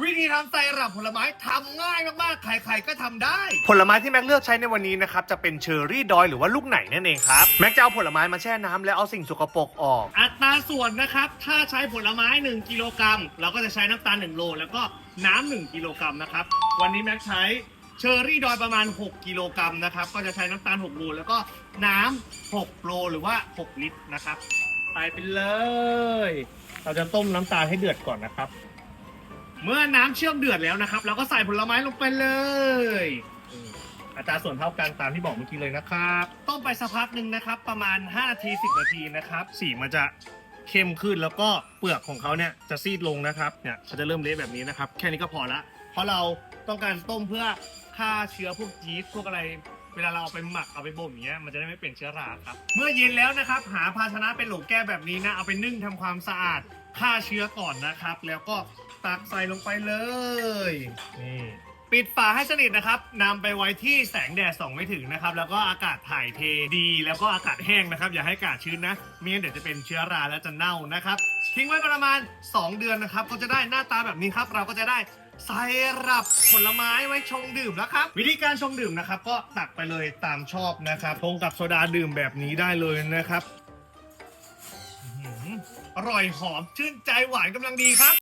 วิธีทำไซรัปผลไม้ทำง่ายมากๆ ใครๆก็ทำได้ ผลไม้ที่แม็กเลือกใช้ในวันนี้นะครับ จะเป็นเชอร์รี่ดอยหรือว่าลูกไหนนั่นเองครับ แม็กจะเอาผลไม้มาแช่น้ำแล้วเอาสิ่งสกปรกออก อัตราส่วนนะครับ ถ้าใช้ผลไม้ 1 กิโลกรัมเราก็จะใช้น้ำตาล 1 โล แล้วก็น้ำ1กิโลกรัมนะครับ วันนี้แม็กใช้เชอร์รี่ดอยประมาณ 6 กิโลกรัมนะครับ ก็จะใช้น้ำตาล 6 โล แล้วก็น้ำ6โลหรือว่า 6 ลิตรนะครับไปไปเลย เราจะต้มน้ำตาลให้เดือดก่อนนะครับ เมื่อน้ำเชื่อมเดือดแล้วนะครับ เราก็ใส่ผลไม้ลงไปเลยอืมอัตราส่วนเท่ากันตามที่บอกเมื่อกี้เลยนะครับ ต้มไปสักพักหนึ่งนะครับ ประมาณ5นาที10 นาทีนะครับสีมันจะเข้มขึ้นแล้วก็เปลือกของเขาเนี่ยจะซีดลงนะครับเนี่ยเขาจะเริ่มเละแบบนี้นะครับ แค่นี้ก็พอละ เพราะเราต้องการต้มเพื่อฆ่าเชื้อพวกยีสต์พวกอะไร เวลาเราเอาไปหมักเอาไปบ่มอย่างเงี้ยมันจะได้ไม่เป็นเชื้อราครับ เมื่อเย็นแล้วนะครับ หาภาชนะเป็นโหลแก้วแบบนี้นะเอาไปนึ่งทำความสะอาดฆ่าเชื้อก่อนนะครับ แล้วก็ ตักใส่ลงไปเลย นี่ ปิดฝาให้สนิทนะครับนำไปไว้ที่แสงแดดส่องไม่ถึงนะครับ แล้วก็อากาศถ่ายเทดี แล้วก็อากาศแห้งนะครับ อย่าให้อากาศชื้นนะไม่งั้นเดี๋ยวจะเป็นเชื้อราและจะเน่านะครับ ทิ้งไว้ประมาณ 2 เดือนนะครับก็จะได้หน้าตาแบบนี้ครับ เราก็จะได้ไซรัปผลไม้ไว้ชงดื่มแล้วครับ วิธีการชงดื่มนะครับ ก็ตักไปเลยตามชอบนะครับชงกับโซดาดื่มแบบนี้ได้เลยนะครับอื้อหืออร่อยหอมชื่นใจหวานกำลังดีครับ